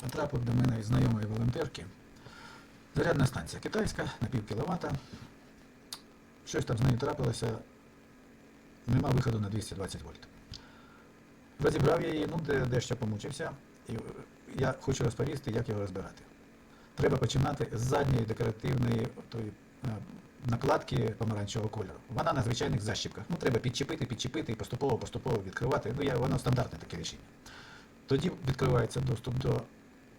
потрапив до мене із знайомої волонтерки. Зарядна станція китайська на пів кіловата. Щось там з нею трапилося. Нема виходу на 220 вольт. Розібрав я її, ну де, дещо помучився. І е, я хочу розповісти, як його розбирати. Треба починати з задньої декоративної тої, е, накладки помаранчевого кольору. Вона на звичайних защіпках. Ну, треба підчепити, підчепити і поступово, поступово відкривати. Ну, я, воно стандартне таке рішення. Тоді відкривається доступ до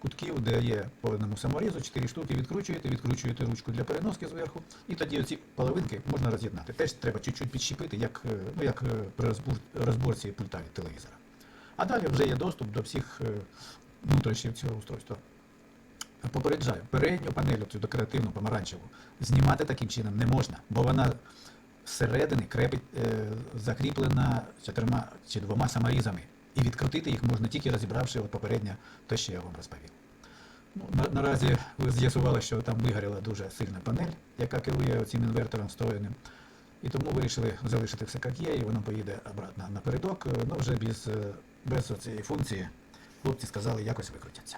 кутків, де є по одному саморізу, 4 штуки відкручуєте, відкручуєте ручку для переноски зверху, і тоді оці половинки можна роз'єднати. Теж треба чуть-чуть підщепити, як, е, ну, як е, при розбор, розборці пульта від телевізора. А далі вже є доступ до всіх е, внутрішніх цього устройства. Попереджаю, передню панель, цю декоративну помаранчеву, знімати таким чином не можна, бо вона зсередини крепить, е, закріплена чотирма чи двома саморізами. І відкрутити їх можна тільки розібравши от попередньо те, що я вам розповів. На, наразі ви з'ясували, що там вигоріла дуже сильна панель, яка керує цим інвертором встроєним. І тому вирішили залишити все як є, і воно поїде обратно напередок, е, ну вже без, е, без цієї функції. Хлопці сказали, якось викрутяться.